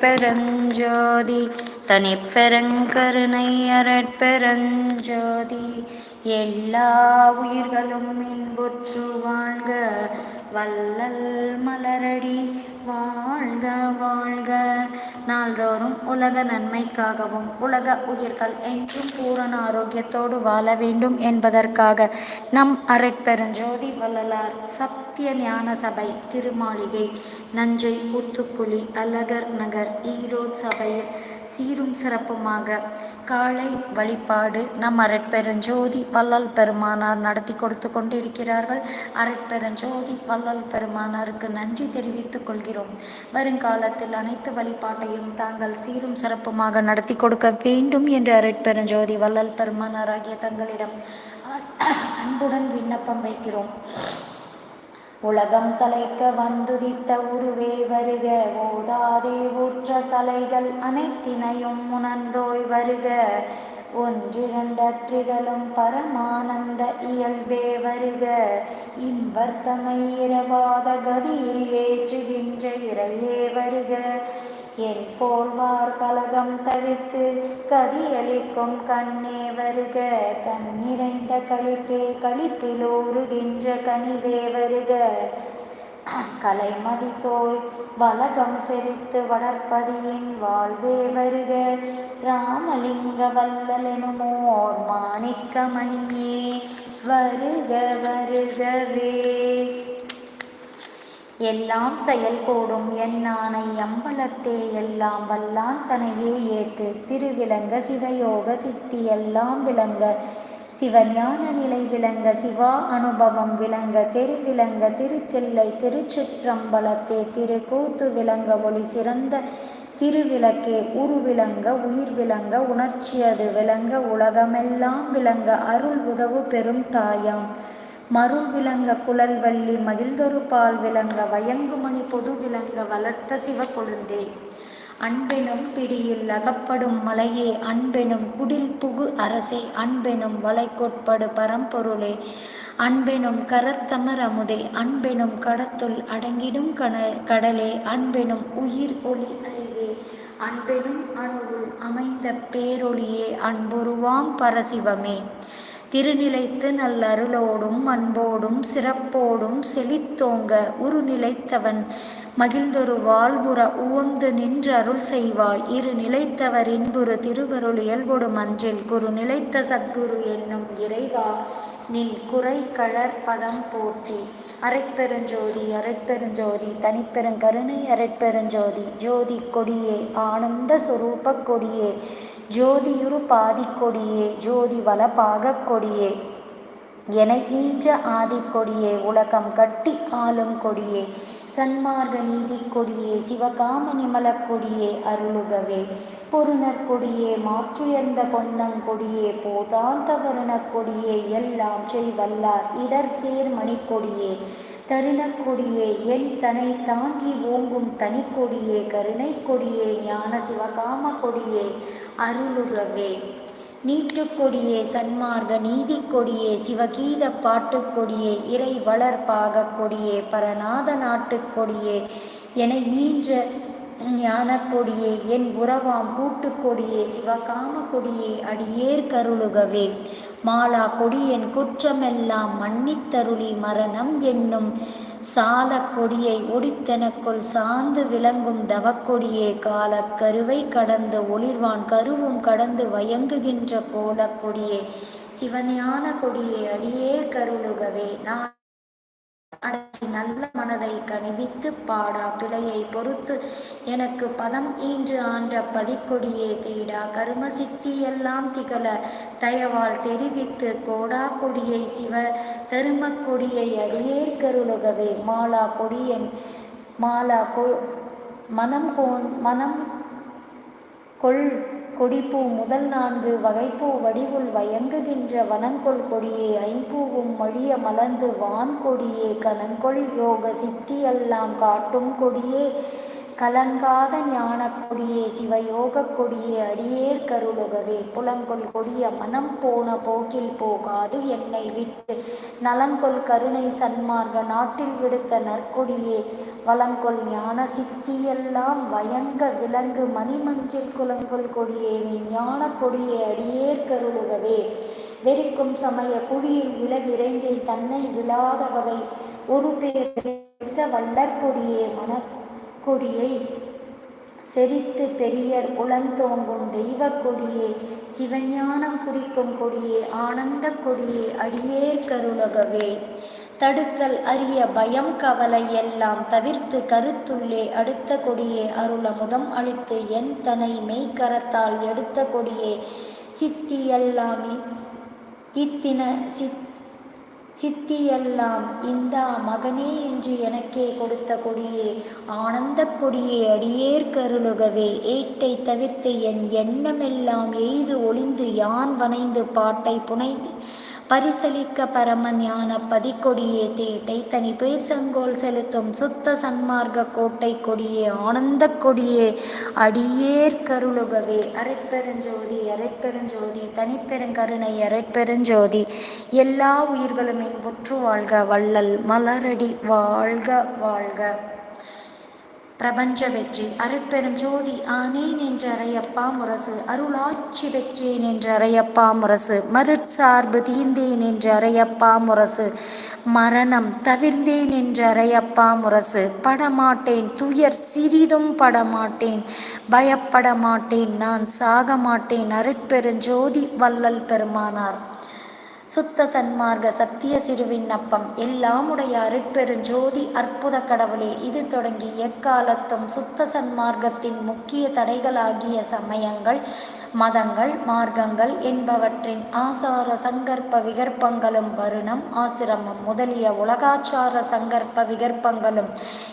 பெருஞ்சோதி தனிப்பெருங்கருணை அரட்பெருஞ்சோதி. எல்லா உயிர்களும் இன்புற்று வாழ்க. வள்ளல் மலரடி வாழ்க வாழ்க. நாள்தோறும் உலக நன்மைக்காகவும் உலக உயிர்கள் என்றும் பூரண ஆரோக்கியத்தோடு வாழ வேண்டும் என்பதற்காக நம் அரட்பெருஞ்சோதி வள்ளலார் சத்திய ஞான சபை திருமாளிகை நஞ்சை ஊத்துக்குழி அழகர் நகர் ஈரோடு சபையில் சீரும் சிறப்புமாக காலை வழிபாடு நம் அரட்பெருஞ்சோதி வள்ளல் பெருமானார் நடத்தி கொடுத்து கொண்டிருக்கிறார்கள். அரட்பெருஞ்சோதி வள்ளல் பெருமானாருக்கு நன்றி தெரிவித்துக் கொள்கிறோம். வருங்காலத்தில் அனைத்து வழிபாட்டையும் தாங்கள் சீரும் சிறப்புமாக நடத்தி கொடுக்க வேண்டும் என்று அரட்பெருஞ்சோதி வள்ளல் பெருமானாராகிய தங்களிடம் அன்புடன் விண்ணப்பம் வைக்கிறோம். உலகம் தலைக்க வந்துதித்த உருவே வருக ஓதாதே ஊற்ற கலைகள் அனைத்தினையும் உணன்றோய் வருக. ஒன்றிரண்டற்றிகளும் பரமானந்த இயல்பே வருக. இன்பர்த்தமை இரவாத கதியில் ஏற்றுகின்ற இறையே வருக. என் போல்வார் கலகம் தவிர்த்து கதியளிக்கும் கண்ணே வருக. கண்ணிறைந்த களிப்பே ஊறுகின்ற கனிவே வருக. கலைமதித்தோய் வலகம் செறித்து வளர்ப்பதியின் வாழ்வே வருக. ராமலிங்க வல்லலெனுமோர் மாணிக்கமணியே வருக வருகவே. எல்லாம் செயல் கூடும் என்னானை அம்பலத்தே எல்லாம் வல்லான் தனையே ஏத்து திருவிளங்க சிவயோக சித்தி எல்லாம் விளங்க. சிவஞான நிலை விளங்க சிவா அனுபவம் விளங்க தெருவிளங்க திருத்தில்லை திருச்சிற்றம்பலத்தே திருக்கூத்து விளங்க ஒளி சிறந்த திருவிளக்கே உருவிளங்க உயிர் விளங்க உணர்ச்சியது விளங்க உலகமெல்லாம் விளங்க அருள் உதவு பெரும் தாயாம். மருள் விளங்க குழல்வள்ளி மகிழ்ந்தொரு பால் விளங்க வயங்குமணி பொது விளங்க வளர்த்த சிவ கொழுந்தே. அன்பெனும் பிடியில் அகப்படும் மலையே அன்பெனும் குடில் புகு அரசே அன்பெனும் வளைக்கொட்படு பரம்பொருளே. அன்பெனும் கரத்தமர் அமுதே அன்பெனும் கடத்துள் அடங்கிடும் கண கடலே. அன்பெனும் உயிர் ஒளி அறிவே அன்பெனும் அணுவுள் அமைந்த பேரொளியே அன்புருவாம் பரசிவமே. திருநிலைத்து நல்லருளோடும் அன்போடும் சிறப்போடும் செழித்தோங்க உருநிலைத்தவன். மகிழ்ந்தொரு வாழ்வுற உவந்து நின்று அருள் செய்வாய். இரு நிலைத்தவர் இன்புறு திருவருள் இயல்பொடு அன்றில் குரு நிலைத்த சத்குரு என்னும் இறைவா நீ குறை கழற் பதம் போற்றி. அரைப்பெருஞ்சோதி அரைப்பெருஞ்சோதி தனிப்பெருங்கருணை அரைப்பெருஞ்சோதி ஜோதி. கொடியே ஆனந்த சுரூப கொடியே. ஜோதியுரு பாதிக்கொடியே ஜோதி வளபாகக் கொடியே. என ஈன்ற ஆதிக்கொடியே உலகம் கட்டி ஆளும் கொடியே. சன்மார்க்க நீதி கொடியே சிவகாம நிமலக் கொடியே அருளுகவே. பொருணர் கொடியே மாற்றுயர்ந்த பொன்னங்கொடியே போதாந்த வருணக்கொடியே எல்லாம் செய்வல்லார் இடர் சேர் மணிக்கொடியே தருணக்கொடியே என் தனை தாங்கி ஓங்கும் தனிக்கொடியே கருணை கொடியே ஞான சிவகாம கொடியே. அருளுகவே. நீட்டுக்கொடியே சன்மார்க்க நீதி கொடியே சிவகீத பாட்டுக்கொடியே இறை வளர்ப்பாக கொடியே பரநாத நாட்டுக்கொடியே என ஈன்ற ஞானக்கொடியே என் உறவாம் கூட்டுக்கொடியே சிவகாம கொடியே அடியேர் கருளுகவே. மாலா கொடியன் குற்றமெல்லாம் மன்னித்தருளி மரணம் என்னும் சால கொடியை ஒடித்தனக்குள் சார்ந்து விளங்கும் தவக்கொடியே காலக் கருவை கடந்து ஒளிர்வான் கருவும் கடந்து வயங்குகின்ற கோலக்கொடியே. சிவஞான கொடியே அடியேர் கருளுகவே நான் அடக்கி நல்ல மனதை கணிவித்து பாடா பிழையை பொறுத்து. எனக்கு பதம் ஈன்று ஆன்ற பதிக்கொடியே தீடா. கரும சித்தி எல்லாம் திகழ. தயவால் தெரிவித்து கோடா கொடியை சிவ. தரும கொடியை அடியே கருளுகவே. மாலா கொடியன் மாலா கொ மனம் கோன் மனம் கொள் கொடிப்பூ முதல் நான்கு வகைப்பூ வடிவுள் வயங்குகின்ற வனங்கொள் கொடியே ஐம்பூவும் மழிய மலர்ந்து வான் கொடியே கனங்கொள் யோக சித்தியெல்லாம் காட்டும் கொடியே. கலங்காத ஞான கொடியே சிவயோக கொடியே அடியேர் கருளுகவே புலங்கொள் கொடிய மனம் போன போக்கில் போகாது என்னை விட்டு. நலங்கொள் கருணை சன்மார்க்க நாட்டில் விடுத்த நற்கொடியே. வளங்கொள் ஞான சித்தியெல்லாம் வயங்க விலங்கு மணிமஞ்சில் குலங்கொள் கொடியே. விஞ்ஞான கொடியே அடியேற்கருளுகவே வெறிக்கும் சமய குடியில் விழ விரைந்தே தன்னை விழாத வகை. ஒரு பேர் வல்லற்கொடியே கொடியை செரித்து பெரியர் உளந்தோங்கும் தெய்வ கொடியே சிவஞானம் குறிக்கும் கொடியே ஆனந்த கொடியே அடியேற்கருளகவே தடுத்தல் அரிய பயம் கவலை எல்லாம் தவிர்த்து கருத்துள்ளே அடுத்த கொடியே அருளமுதம் அழித்து என் தனை மெய்கரத்தால் எடுத்த கொடியே சித்தியெல்லாம் இத்தின சித் சித்தியெல்லாம் இந்தா மகனே என்று எனக்கே கொடுத்த கொடியே ஆனந்தக் கொடியே அடியேற்கருளுகவே ஏட்டை தவிர்த்து என் எண்ணமெல்லாம் எய்து ஒளிந்து யான் வனைந்து பாட்டை புனைந்து பரிசலிக்க பரம ஞான பதிக்கொடியே தேட்டை தனி பேர் சங்கோல் செலுத்தும் சுத்த சன்மார்க்க கோட்டை கொடியே ஆனந்தக் கொடியே அடியேர் கருளுகவே. அரைப்பெருஞ்சோதி அரைப்பெருஞ்சோதி தனிப்பெருங்கருணை அரைப்பெருஞ்சோதி. எல்லா உயிர்களும் இன்புற்று வாழ்க வள்ளல் மலரடி வாழ்க வாழ்க. பிரபஞ்ச வெற்றி அருட்பெரும் ஜோதி ஆனேன் என்ற அறையப்பா முரசு அருளாட்சி பெற்றேன் என்ற அறையப்பா முரசு மருட்சார்பு தீர்ந்தேன் என்ற அறையப்பா முரசு மரணம் தவிர்ந்தேன் என்ற அறையப்பா முரசு படமாட்டேன் துயர் சிறிதும் படமாட்டேன் பயப்பட மாட்டேன் நான் சாக மாட்டேன் அருட்பெருஞ்சோதி வல்லல் பெருமானார். சுத்த சன்மார்க்க சத்திய சிறுவிண்ணப்பம் எல்லாமுடைய அருட்பெருஞ்சோதி அற்புத கடவுளே இது தொடங்கி எக்காலத்தும் சுத்த சன்மார்க்கத்தின் முக்கிய தடைகளாகிய சமயங்கள் மதங்கள் மார்க்கங்கள் என்பவற்றின் ஆசார சங்கற்ப விகற்பங்களும் வருணம் ஆசிரமம் முதலிய உலகாச்சார சங்கற்ப விகற்பங்களும்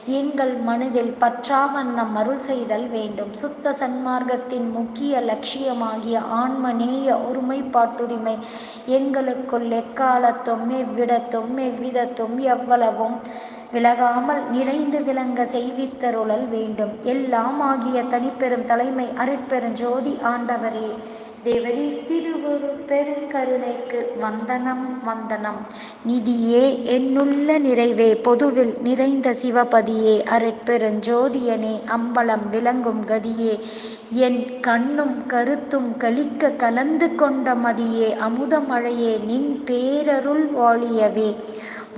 எங்கள் மனதில் பற்றாவண்ணம் அருள் செய்தல் வேண்டும். சுத்த சன்மார்க்கத்தின் முக்கிய லட்சியமாகிய ஆன்மநேய ஒருமைப்பாட்டுரிமை எங்களுக்குள் எக்காலத்தும் எவ்விடத்தும் எவ்விதத்தும் எவ்வளவும் விலகாமல் நிறைந்து விளங்க செய்வித்தருளல் வேண்டும். எல்லாம் ஆகிய தனிப்பெரும் தலைமை அருட்பெருஞ்சோதி ஆண்டவரே தேவரி திருவொரு பெருங்கருணைக்கு வந்தனம் வந்தனம். நிதியே என்னுள்ள நிறைவே பொதுவில் நிறைந்த சிவபதியே அருட்பெருஞ்சோதியனே அம்பலம் விளங்கும் கதியே. என் கண்ணும் கருத்தும் கலிக்க கலந்து கொண்ட மதியே அமுதமழையே நின் பேரருள் வாழியவே.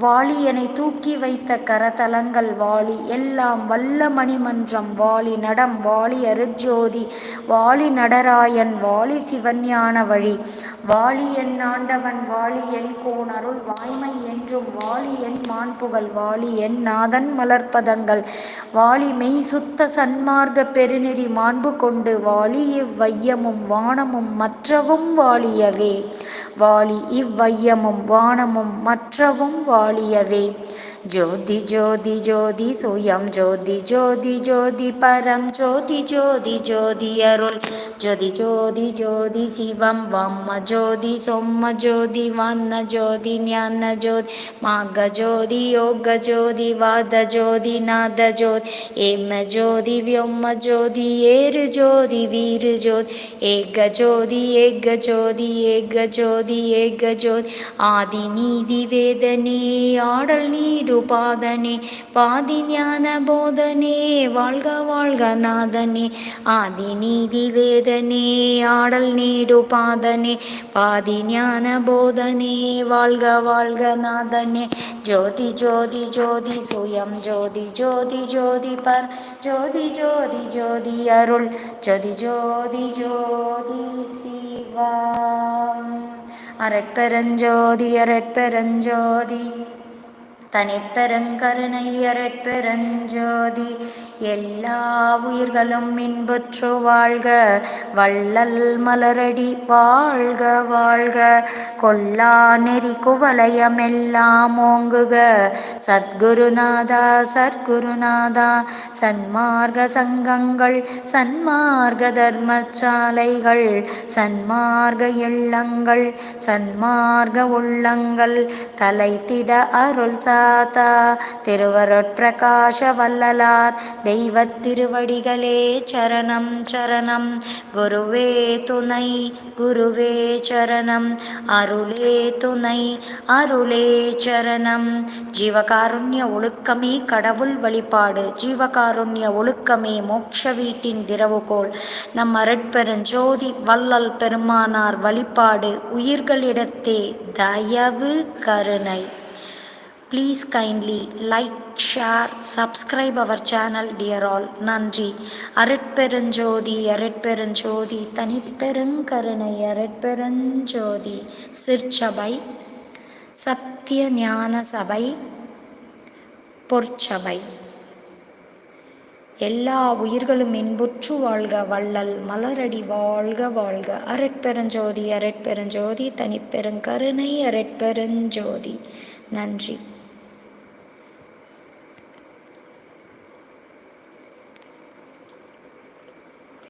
வாளியனை தூக்கி வைத்த கரதலங்கள் வாளி எல்லாம் வல்ல மணிமன்றம் வாளி நடம் வாளி அருட்ஜோதி வாளி நடராயன் வாளி சிவஞான வழி. வாளி என் ஆண்டவன் வாளி என் கோன் அருள் வாய்மை என்றும் வாளி என் மாண்புகள் வாளி என் நாதன் மலர்ப்பதங்கள். வாளி மெய் சுத்த சன்மார்க்க பெருநெறி மாண்பு கொண்டு வாளி இவ்வையமும் வானமும் மற்றவும் வாழியவே. வாளி இவ்வையமும் வானமும் மற்றவும் வாழியவே ஜோதி ஜோதி ஜோதி சுயம். ஜோதி ஜோதி ஜோதி பரம். ஜோதி ஜோதி ஜோதி அருள். ஜோதி ஜோதி ஜோதி சிவம். வம்ம ஜோதி சொம்ம ஜோதி வண்ண ஜோதி ஞான ஜோதி மாக ஜோதி யோக ஜோதி வாத ஜோதி நாத ஜோதி ஏம ஜோதி வியொம்ம ஜோதி ஏறு ஜோதி வீரு ஜோதி ஏக ஜோதி ஏக ஜோதி ஏக ஜோதி ஏக ஜோதி ஆதி நீதி வேதனே ஆடல் நீடு இந்து பாதனே பாதி ஞான போதனே வாழ்க வாழ்க நாதனே ஆதி நீதி வேதனே ஆடல் நீடு பாதனே பாதி ஞான போதனே வாழ்க வாழ்க நாதனே. ஜோதி ஜோதி ஜோதி சுயம் ஜோதி ஜோதி ஜோதி பர் ஜோதி ஜோதி ஜோதி அருள் ஜோதி ஜோதி ஜோதி சிவா அரட்பெருஞ்சோதி அரட்பெருஞ்சோதி தனிப்பெருங்கருணை அரட்பெருஞ்சோதி எல்லா உயிர்களும் இன்புற்று வாழ்க. வள்ளல் மலரடி வாழ்க வாழ்க. கொல்லா நெறி குவலயமெல்லாம் ஓங்குக. சத்குருநாதா சத்குருநாதா. சன்மார்க்க சங்கங்கள் சன்மார்க்க தர்மசாலைகள் சன்மார்க்க இல்லங்கள் சன்மார்க்க உள்ளங்கள். தலைத்திட அருள் தாத்தா திருவருட்பிரகாச வல்லலார் தெய்வத் திருவடிகளே சரணம் சரணம். குருவே துணை குருவே சரணம். அருளே துணை அருளே சரணம். ஜீவகாருண்ய ஒழுக்கமே கடவுள் வழிபாடு. ஜீவகாருண்ய ஒழுக்கமே மோட்ச வீட்டின் திறவுகோள். நம் அரட்பெருஞ்சோதி வள்ளல் பெருமானார் வழிபாடு உயிர்களிடத்தே தயவு கருணை. Please kindly like share subscribe our channel dear all நன்றி. அருட்பெருஞ்சோதி அருட்பெருஞ்சோதி தனிப்பெருங்கருணை அருட்பெருஞ்சோதி சிற்சபை சத்திய ஞான சபை பொற்சபை. எல்லா உயிர்களும் இன்புற்று வாழ்க வள்ளல் மலரடி வாழ்க வாழ்க. அரட்பெருஞ்சோதி அரட்பெருஞ்சோதி தனிப்பெருங்கருணை அரட்பெருஞ்சோதி. நன்றி.